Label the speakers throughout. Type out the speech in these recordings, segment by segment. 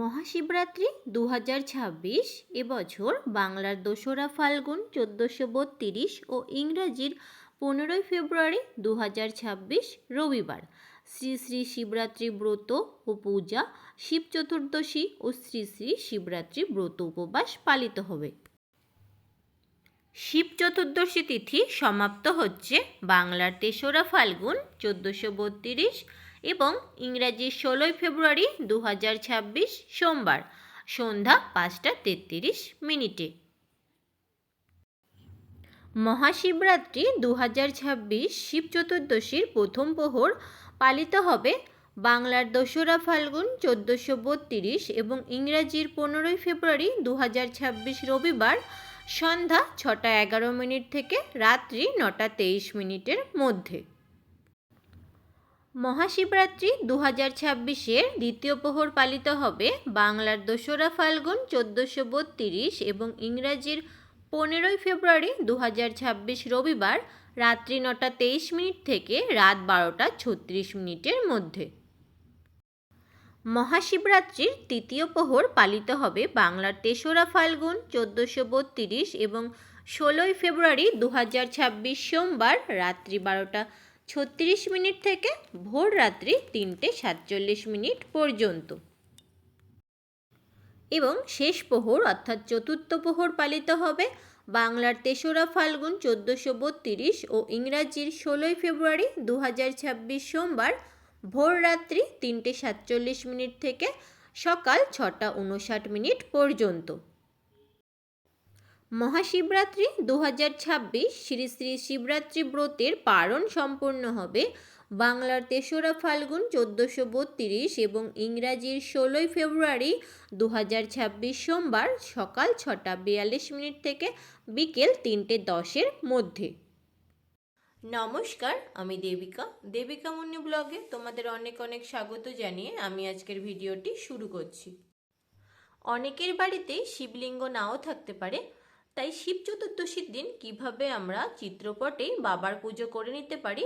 Speaker 1: মহাশিবরাত্রি দু হাজার ছাব্বিশ এবছর বাংলার দোসরা ফাল্গুন চোদ্দোশো বত্রিশ ও ইংরাজির পনেরোই ফেব্রুয়ারি দু হাজার ছাব্বিশ রবিবার। শ্রী শ্রী শিবরাত্রি ব্রত ও পূজা, শিব চতুর্দশী ও শ্রী শ্রী শিবরাত্রি ব্রত উপবাস পালিত হবে। শিব চতুর্দশী তিথি সমাপ্ত হচ্ছে বাংলার তেসরা ফাল্গুন চোদ্দোশো বত্রিশ এবং ইংরাজি ষোলোই ফেব্রুয়ারি দু হাজার ছাব্বিশ সোমবার, সন্ধ্যা পাঁচটা তেত্রিশ মিনিটে। মহাশিবরাত্রি দু হাজার ছাব্বিশ শিব চতুর্দশীর প্রথম প্রহর পালিত হবে বাংলার দোসরা ফাল্গুন চোদ্দোশো বত্রিশ এবং ইংরাজির পনেরোই ফেব্রুয়ারি দু হাজার ছাব্বিশ রবিবার সন্ধ্যা ছটা এগারো মিনিট থেকে রাত্রি নটা তেইশ মিনিটের মধ্যে। মহাশিবরাত্রি দু হাজার ছাব্বিশের দ্বিতীয় প্রহর পালিত হবে বাংলার দোসরা ফাল্গুন চোদ্দোশো বত্রিশ এবং ইংরাজির পনেরোই ফেব্রুয়ারি দু হাজার ছাব্বিশ রবিবার রাত্রি নটা তেইশ মিনিট থেকে রাত বারোটা ছত্রিশ মিনিটের মধ্যে। মহাশিবরাত্রির তৃতীয় প্রহর পালিত হবে বাংলার তেসরা ফাল্গুন চোদ্দোশো বত্রিশ এবং ষোলোই ফেব্রুয়ারি দু হাজার ছাব্বিশ সোমবার রাত্রি বারোটা ছত্রিশ মিনিট থেকে ভোর রাত্রি তিনটে সাতচল্লিশ মিনিট পর্যন্ত। এবং শেষ প্রহর অর্থাৎ চতুর্থ প্রহর পালিত হবে। বাংলার তেসরা ফাল্গুন চোদ্দোশো বত্রিশ ও ইংরাজির ষোলোই ফেব্রুয়ারি দু হাজার ছাব্বিশ সোমবার ভোর রাত্রি তিনটে সাতচল্লিশ মিনিট থেকে সকাল ছটা উনষাট মিনিট পর্যন্ত। মহাশিবরাত্রি দু হাজার ছাব্বিশ শ্রী শ্রী শিবরাত্রি ব্রতের পারণ সম্পন্ন হবে। বাংলার তেসরা ফাল্গুন চোদ্দোশো বত্রিশ এবং ইংরাজির ষোলোই ফেব্রুয়ারি দু হাজার ছাব্বিশ সোমবার সকাল ছটা বিয়াল্লিশ মিনিট থেকে বিকেল তিনটে দশের মধ্যে। নমস্কার, আমি দেবিকা। দেবিকা মুন্নি ব্লগে তোমাদের অনেক অনেক স্বাগত জানিয়ে আমি আজকের ভিডিওটি শুরু করছি। অনেকের বাড়িতেই শিবলিঙ্গ নাও থাকতে পারে তাই শিব চতুর্দশীর দিন কীভাবে আমরা চিত্রপটে বাবার পুজো করে নিতে পারি,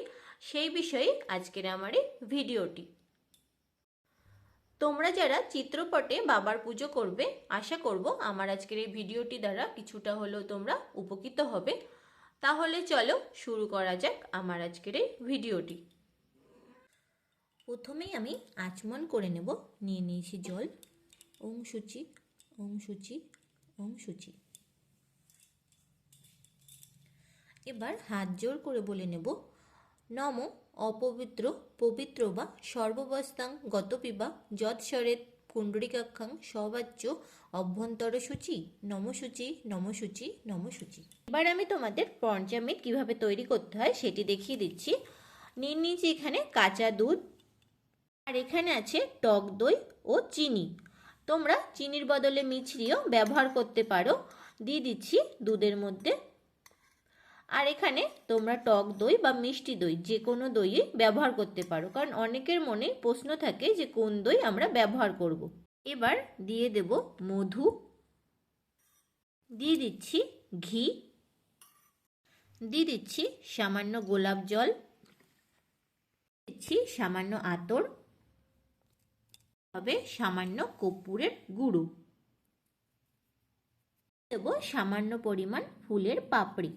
Speaker 1: সেই বিষয়ে আজকের আমার এই ভিডিওটি। তোমরা যারা চিত্রপটে বাবার পুজো করবে, আশা করব আমার আজকের এই ভিডিওটি দ্বারা কিছুটা হলেও তোমরা উপকৃত হবে। তাহলে চলো শুরু করা যাক আমার আজকের এই ভিডিওটি। প্রথমেই আমি আচমন করে নেব, নিয়ে নিয়েছি জল। ওম সূচি ওম সূচি ওম সূচি। এবার হাত জোর করে বলে নেব, নম অপবিত্র, পবিত্র বা সর্ববস্তাং গতপিবা যৎসরেত কুণ্ডরিকাক্ষাং সবাচ্য অভ্যন্তর সূচি, নমসূচি নমসূচি নমসূচি। এবার আমি তোমাদের পঞ্চামৃত কীভাবে তৈরি করতে হয় সেটি দেখিয়ে দিচ্ছি। নিয়ে নিয়েছি এখানে কাঁচা দুধ, আর এখানে আছে টক দই ও চিনি। তোমরা চিনির বদলে মিছরিও ব্যবহার করতে পারো। দিয়ে দিচ্ছি দুধের মধ্যে আর এখানে তোমরা টক দই বা মিষ্টি দই যে কোনো দই ব্যবহার করতে পারো। কারণ অনেকের মনে প্রশ্ন থাকে যে কোন দই আমরা ব্যবহার করব। এবার দিয়ে দেব মধু। দিয়ে দিচ্ছি ঘি। দিয়ে দিচ্ছি সামান্য গোলাপ জল। দিচ্ছি সামান্য আতর। হবে সামান্য কর্পূরের গুঁড়ো। দেব সামান্য পরিমাণ ফুলের পাপড়ি।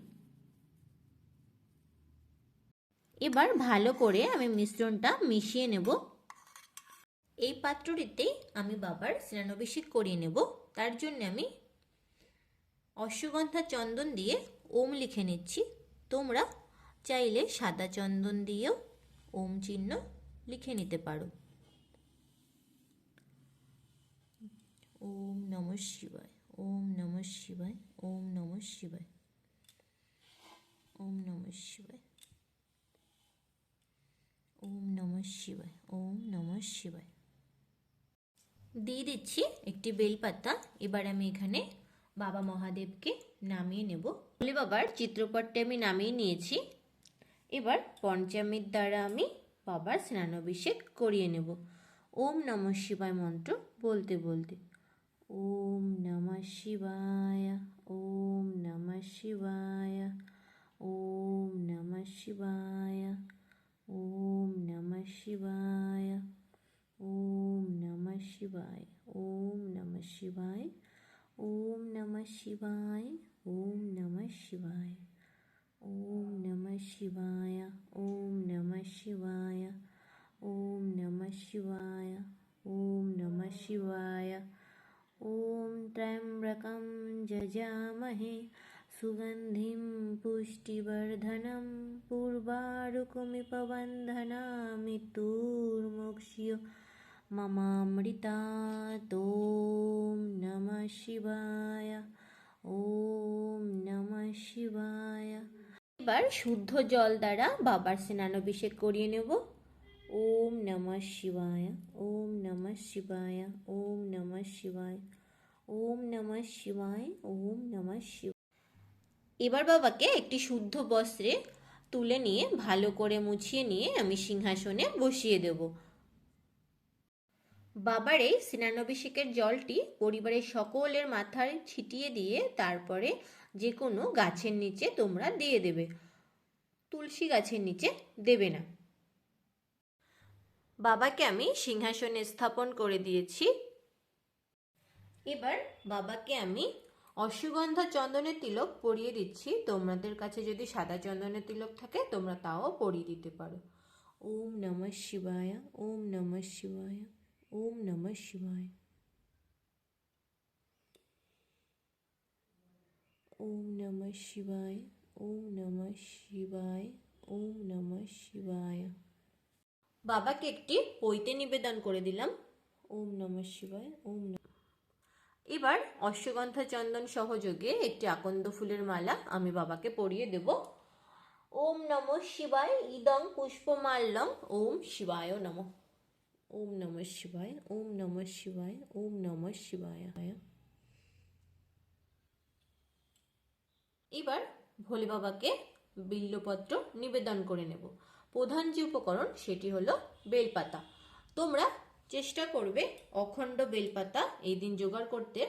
Speaker 1: এবার ভালো করে আমি মিশ্রণটা মিশিয়ে নেব। এই পাত্রটিতেই আমি বাবার স্নানাভিষেক করিয়ে নেব। তার জন্য আমি অশ্বগন্ধা চন্দন দিয়ে ওম লিখে নিচ্ছি। তোমরা চাইলে সাদা চন্দন দিয়েও ওম চিহ্ন লিখে নিতে পারো। ওম নম শিবায়, ওম নম শিবায়, ওম নম শিবায়, ওম নম শিবায় ওম নম শিবায়। ওম নম শিবায়। দিয়ে দিচ্ছি একটি বেলপাতা। এবার আমি এখানে বাবা মহাদেবকে নামিয়ে নেব। ভোলে বাবার চিত্রপটটি আমি নামিয়ে নিয়েছি। এবার পঞ্চামীর দ্বারা আমি বাবার স্নানাভিষেক করিয়ে নেব। ওম নম শিবায় মন্ত্র বলতে বলতে। ওম নম শিবায়, ওম নম শিবায়, ওম নম শিবায়। शिवाय। ॐ नमः शिवाय। ॐ नमः शिवाय। ॐ नमः शिवाय। ॐ नमः शिवाय। ॐ नमः शिवाय। ॐ नमः शिवाय। ॐ नमः शिवाय। ॐ नमः शिवाय। ॐ त्र्यम्बकं जजामहे। सुगन्धिं पुष्टिवर्धनं पूर्वारुकमिपबन्धनामितुर्मोक्ष्यो ममामृतात् ॐ नमः शिवाय ॐ নমঃ শিবায় এবার শুদ্ধ জল দ্বারা বাবার স্নানাভিষেক করিয়ে নেব ওম নমঃ শিবায় ওম নমঃ শিবায় ওম নমঃ শিবায় ওম নমঃ শিবায় ওম নমঃ শিবায় এবার বাবাকে একটি শুদ্ধ বস্ত্রে তুলে নিয়ে, ভালো করে মুছিয়ে নিয়ে আমি সিংহাসনে বসিয়ে দেব। বাবার এই স্নানাভিষেকের জলটি পরিবারের সকলের মাথায় ছিটিয়ে দিয়ে তারপরে যে কোনো গাছের নিচে তোমরা দিয়ে দেবে। তুলসী গাছের নিচে দেবে না। বাবাকে আমি সিংহাসনে স্থাপন করে দিয়েছি। এবার বাবাকে আমি অশ্বগন্ধা চন্দনের তিলক পরিয়ে দিচ্ছি। তোমাদের কাছে যদি সাদা চন্দনের তিলক থাকে, তোমরা তাও পরিয়ে দিতে পারো। ওম নমঃ শিবায়, ওম নমঃ শিবায়, ওম নমঃ শিবায়। ওম নমঃ শিবায়, ওম নমঃ শিবায়, ওম নমঃ শিবায়। বাবাকে একটি পৈতে নিবেদন করে দিলাম। ওম নমঃ শিবায়, ওম নম এবার অশ্বগন্ধা চন্দন সহযোগে একটি আকন্দ ফুলের মালা আমি বাবাকে পরিয়ে দেব। ওম নম শিবায়, ইদং পুষ্পমাল্যং, ওম শিবায় নম। ওম নম শিবায়, ওম নম শিবায়, ওম নম শিবায়। এবার ভোলে বাবাকে বিল্লপত্র নিবেদন করে নেব। প্রধান যে উপকরণ সেটি হলো বেলপাতা। তোমরা চেষ্টা করবে অখণ্ড বেলপাতা এই দিন জোগাড় করতে।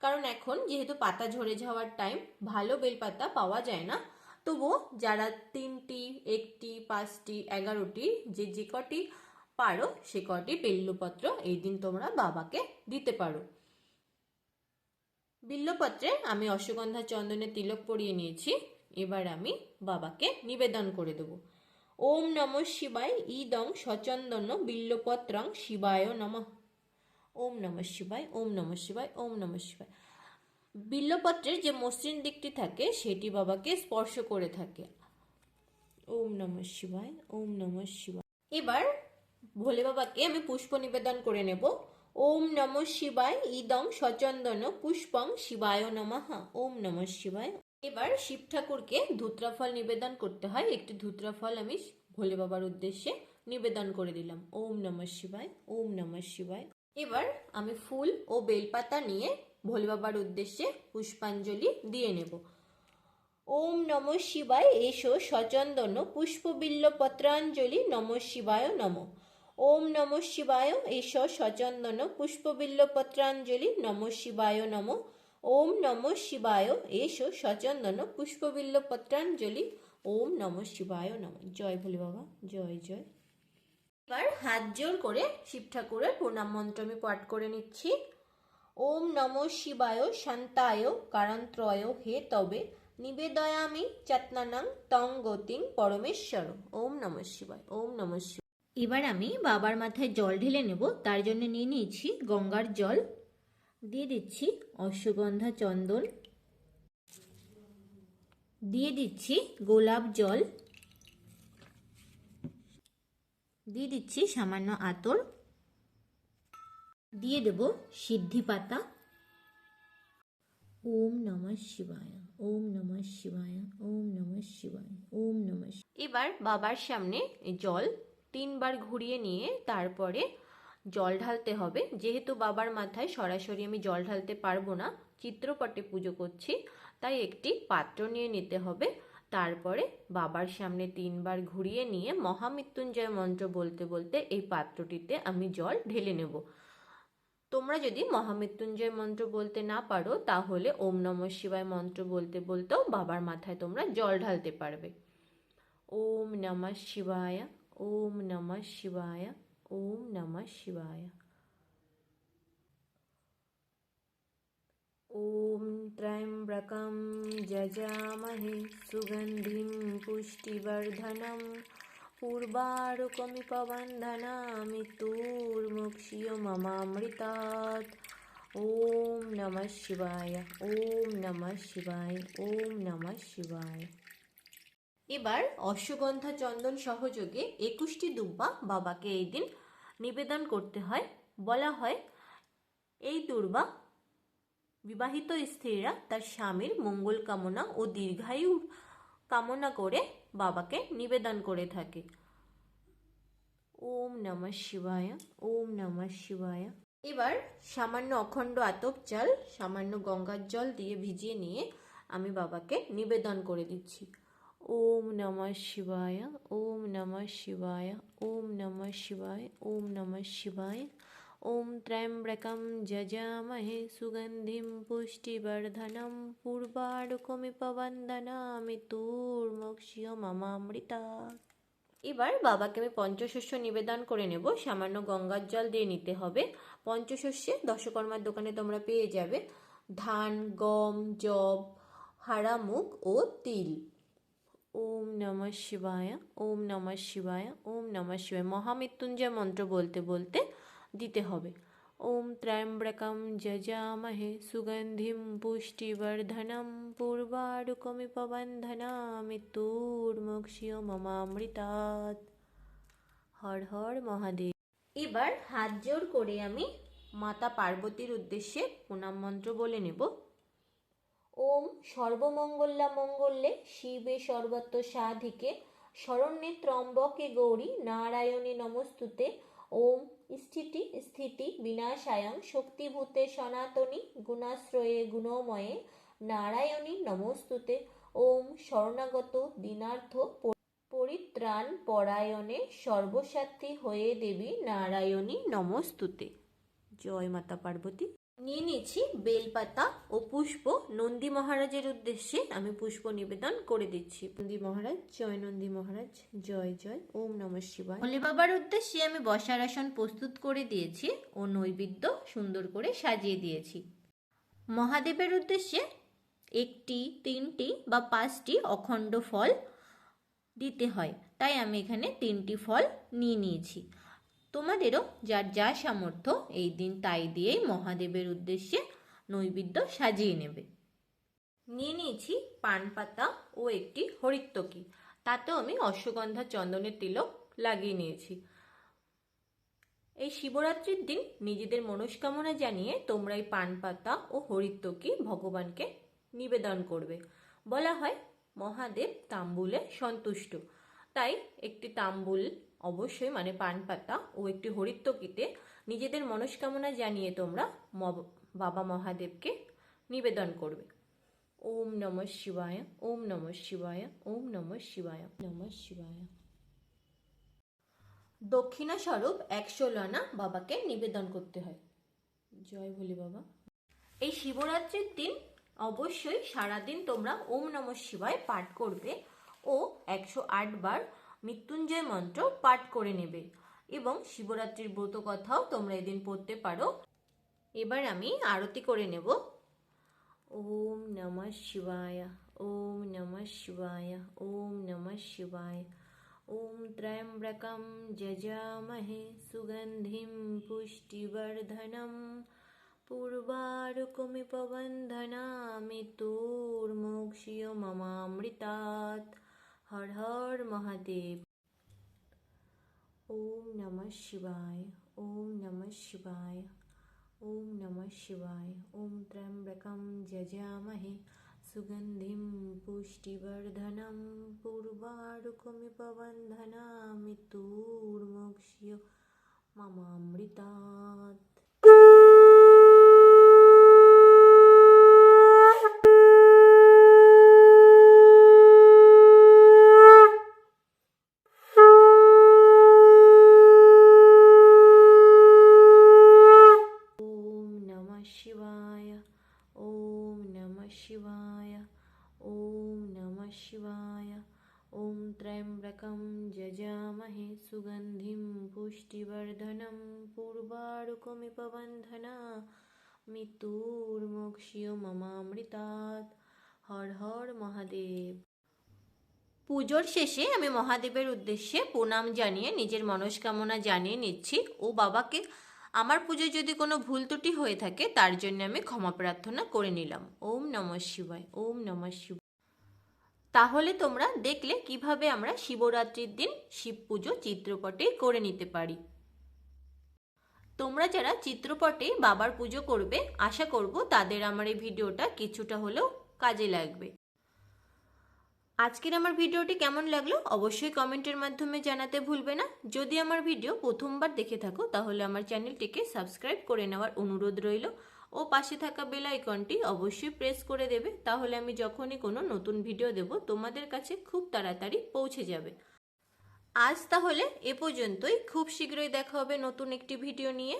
Speaker 1: কারণ এখন যেহেতু পাতা ঝরে যাওয়ার টাইম ভালো বেলপাতা পাওয়া যায় না। তবুও যারা তিনটি, একটি, পাঁচটি, এগারোটি, যে যে কটি পারো, সে কটি বেল্লপত্র এই দিন তোমরা বাবাকে দিতে পারো। বিল্লপত্রে আমি অশ্বগন্ধা চন্দনের তিলক পরিয়ে নিয়েছি। এবার আমি বাবাকে নিবেদন করে দেবো। ওম নম শিবায় ইদং সচন্দন বিল্লপত্রং শিবায় নম। ওম নম শিবায়, ওম নম শিবায়, ওম নম শিবায়। বিল্লপত্রের যে মসৃণ দিকটি থাকে, সেটি বাবাকে স্পর্শ করে থাকে। ওম নম শিবায়, ওম নম শিবায়। এবার ভোলে বাবাকে আমি পুষ্প নিবেদন করে নেব। ওম নম শিবায় ইদং সচন্দন পুষ্পং শিবায় নমঃ। ওম নম শিবায় এবার শিব ঠাকুরকে ধুত্রাফল নিবেদন করতে হয়। একটি ধুত্রাফল আমি ভোলে বাবার উদ্দেশ্যে নিবেদন করে দিলাম। ওম নম শিবায়, ওম নম শিবায়। এবার আমি ফুল ও বেলপাতা নিয়ে ভোলে বাবার উদ্দেশ্যে পুষ্পাঞ্জলি দিয়ে নেব। ওম নম শিবায়, এসো সচন্দন, পুষ্পবিল্ল পত্রাঞ্জলি, নম শিবায় নম। ওম নম শিবায়, এসো সচন্দন, পুষ্পবিল্ল পত্রাঞ্জলি, নম শিবায় নম। ওম নম শিবায়। এসো সচন্দন পুষ্পবিল্ল পত্রাঞ্জলি ওম নম শিবায় নম। জয় ভোলে বাবা, জয় জয়। এবার হাত জোর করে শিব ঠাকুরের প্রণাম মন্ত্র আমি পাঠ করে নিচ্ছি। ওম নম শিবায় শান্তায় কারান্ত্রয় হে তবে। নিবেদয়ামি চাতনানাং তং গতিং পরমেশ্বর। ওম নম শিবায়, ওম নম শিবায়। এবার আমি বাবার মাথায় জল ঢেলে নেব, তার জন্য নিয়ে নিয়েছি গঙ্গার জল। দিয়ে দিচ্ছি অশ্বগন্ধা চন্দন। দিয়ে দিচ্ছি গোলাপ জল। দিয়ে দিচ্ছি সামান্য আতর। দিয়ে দেব সিদ্ধি পাতা। ওম নমঃ শিবায়, ওম নমঃ শিবায়, ওম নমঃ শিবায়, ওম নমঃ এবার বাবার সামনে জল তিনবার ঘুরিয়ে নিয়ে তারপরে জল ঢালতে হবে। যেহেতু বাবার মাথায় সরাসরি আমি জল ঢালতে পারব না, চিত্রপটে পুজো করছি, তাই একটি পাত্র নিয়ে নিতে হবে। তারপরে বাবার সামনে তিনবার ঘুরিয়ে নিয়ে মহামৃত্যুঞ্জয় মন্ত্র বলতে বলতে এই পাত্রটিতে আমি জল ঢেলে নেব। তোমরা যদি মহামৃত্যুঞ্জয় মন্ত্র বলতে না পারো, তাহলে ওম নম শিবায় মন্ত্র বলতে বলতেও বাবার মাথায় তোমরা জল ঢালতে পারবে। ওম নমঃ শিবায়, ওম নমঃ শিবায়। ওম নমঃ শিবায় ॐ त्र्यम्बकं जजामहे सुगन्धिं पुष्टिवर्धनं पूर्वारुकमिपबन्धनामि ममामृतात् ॐ नमः শিবায় ওম নমঃ শিবায় ওম নমঃ শিবায় এবার অশ্বগন্ধা চন্দন সহযোগে একুশটি দুব্বা বাবাকে এই দিন নিবেদন করতে হয়। বলা হয়, এই দুর্বা বিবাহিত স্ত্রীরা তার স্বামীর মঙ্গল কামনা ও দীর্ঘায়ু কামনা করে বাবাকে নিবেদন করে থাকে। ওম নমঃ শিবায়, ওম নমঃ শিবায়। এবার সামান্য অখণ্ড আতপ চাল সামান্য গঙ্গার জল দিয়ে ভিজিয়ে নিয়ে আমি বাবাকে নিবেদন করে দিচ্ছি। ওম নমঃ শিবায়, ওম নমঃ শিবায়, ওম নমঃ শিবায়, ওম নমঃ শিবায়। ওম ত্র্যম্বকম যজামহে সুগন্ধিম পুষ্টিবর্ধনম পূর্বাড়ুকমিপবন্দনামি তুর্মক্ষীয় মামামৃতা। এবার বাবাকে আমি পঞ্চশস্য নিবেদন করে নেব। সামান্য গঙ্গার জল দিয়ে নিতে হবে। পঞ্চশস্যে দশকর্মার দোকানে তোমরা পেয়ে যাবে ধান, গম জব হাড়া মুগ ও তিল। ওম নমঃ শিবায়, ওম নমঃ শিবায়, ওম নমঃ শিবায়। মহামৃত্যুঞ্জয় মন্ত্র বলতে বলতে দিতে হবে। ওম ত্র্যম্বকম যজামহে, সুগন্ধিম পুষ্টিবর্ধনম পূর্বাড়ুকমিপবন্ধনামি তুর্মক্ষীয় মমামৃতাৎ। হর হর মহাদেব। এবার হাত জোর করে আমি মাতা পার্বতীর উদ্দেশ্যে প্রণাম মন্ত্র বলে নেব। ওম সর্বমঙ্গলা মঙ্গলে শিবে সর্বত্র সাধিকে, শরণ্যে ত্রম্বকে গৌরী, নারায়ণী নমস্তুতে, ওম স্থিতি স্থিতি বিনাশায়ং শক্তিভূতে সনাতনী, গুণাশ্রয়ে গুণময়ে, নারায়ণী নমস্তুতে, ওম শরণাগত দিনার্থ পরিত্রাণ পরায়ণে সর্বসাত্রী হয়ে দেবী নারায়ণী নমস্তুতে। জয় মাতা পার্বতী। নিয়ে নিয়েছি বেলপাতা ও পুষ্প। নন্দী মহারাজের উদ্দেশ্যে আমি পুষ্প নিবেদন করে দিচ্ছি। নন্দী মহারাজ, জয় নন্দী মহারাজ, জয় জয়, ওম নম শিবায়। ভোলে বাবার উদ্দেশ্যে আমি বসার আসন প্রস্তুত করে দিয়েছি ও নৈবেদ্য সুন্দর করে সাজিয়ে দিয়েছি। মহাদেবের উদ্দেশ্যে একটি, তিনটি বা পাঁচটি অখণ্ড ফল দিতে হয়। তাই আমি এখানে তিনটি ফল নিয়ে নিয়েছি। তোমাদেরও যার যা সামর্থ্য এই দিন তাই দিয়েই মহাদেবের উদ্দেশ্যে নৈবেদ্য সাজিয়ে নেবে। নিয়ে নিয়েছি পান পাতা ও একটি হরিত্তকি তাতেও আমি অশ্বগন্ধা চন্দনের তিলক লাগিয়ে নিয়েছি। এই শিবরাত্রির দিন নিজেদের মনস্কামনা জানিয়ে তোমরা এই পান পাতা ও হরিত্তকি ভগবানকে নিবেদন করবে। বলা হয় মহাদেব তাম্বুলে সন্তুষ্ট। তাই একটি তাম্বুল, অবশ্যই মানে পান পাতা ও একটি হরিত্বকিতে নিজেদের মনস্কামনা জানিয়ে তোমরা বাবা মহাদেবকে নিবেদন করবে। ওম নম শিবায়, ওম নম শিবায়, ওম নম শিবায় নম শিবায়। দক্ষিণা স্বরূপ একশো বাবাকে নিবেদন করতে হয়। জয় ভোলে বাবা। এই শিবরাত্রির দিন অবশ্যই সারাদিন তোমরা ওম নম শিবায় পাঠ করবে। ও একশো আট বার মৃত্যুঞ্জয় মন্ত্র পাঠ করে নেবে। এবং শিবরাত্রির ব্রত কথাও তোমরা এদিন পড়তে পারো। এবার আমি আরতি করে নেব। ওম নমঃ শিবায়, ওম নমঃ শিবায়, ওম নমঃ শিবায়। ওম ত্র্যম্বকম যজামহে সুগন্ধিম পুষ্টিবর্ধনম। পূর্বারুকমিপবন্ধনামি তুর্মোক্ষীয় মমামৃতাৎ। হর হর মহাদেব। ওম নমঃ শিবায়, ওম নমঃ শিবায়, ওম নমঃ শিবায়, ওম ত্র্যম্বকম যজামহে। সুগন্ধিম পুষ্টিবর্ধনম পূর্বারুকমিপবন্ধনামি তুর্মোক্ষীয় কমিপবন্ধনা মৃত্যুর্মোক্ষীয় মমামৃতাৎ হর হর মহাদেব পুজোর শেষে আমি মহাদেবের উদ্দেশ্যে প্রণাম জানিয়ে, নিজের মনস্কামনা জানিয়ে নিচ্ছি, ও বাবাকে, আমার পুজোয় যদি কোনো ভুল ত্রুটি হয়ে থাকে, তার জন্য আমি ক্ষমা প্রার্থনা করে নিলাম। ওম নম শিবায়, ওম নম শিব তাহলে তোমরা দেখলে কীভাবে আমরা শিবরাত্রির দিন শিব পুজো চিত্রপটে করে নিতে পারি। তোমরা যারা চিত্রপটে বাবার পুজো করবে, আশা করব তাদের আমার এই ভিডিওটা কিছুটা হলেও কাজে লাগবে। আজকের আমার ভিডিওটি কেমন লাগল অবশ্যই কমেন্টের মাধ্যমে জানাতে ভুলবে না। যদি আমার ভিডিও প্রথমবার দেখে থাকো, তাহলে আমার চ্যানেলটিকে সাবস্ক্রাইব করে নেওয়ার অনুরোধ রইল। ও পাশে থাকা বেল আইকনটি অবশ্যই প্রেস করে দেবে, তাহলে আমি যখনই কোনো নতুন ভিডিও দেব, তোমাদের কাছে খুব তাড়াতাড়ি পৌঁছে যাবে। আজ তাহলে এ পর্যন্তই। খুব শীঘ্রই দেখা হবে নতুন একটি ভিডিও নিয়ে।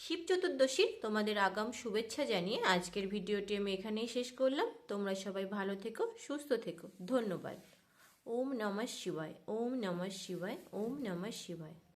Speaker 1: শিব চতুর্দশীর তোমাদের আগাম শুভেচ্ছা জানিয়ে আজকের ভিডিওটি আমি এখানেই শেষ করলাম। তোমরা সবাই ভালো থেকো, সুস্থ থেকো। ধন্যবাদ। ওম নমঃ শিবায়, ওম নমঃ শিবায়, ওম নমঃ শিবায়।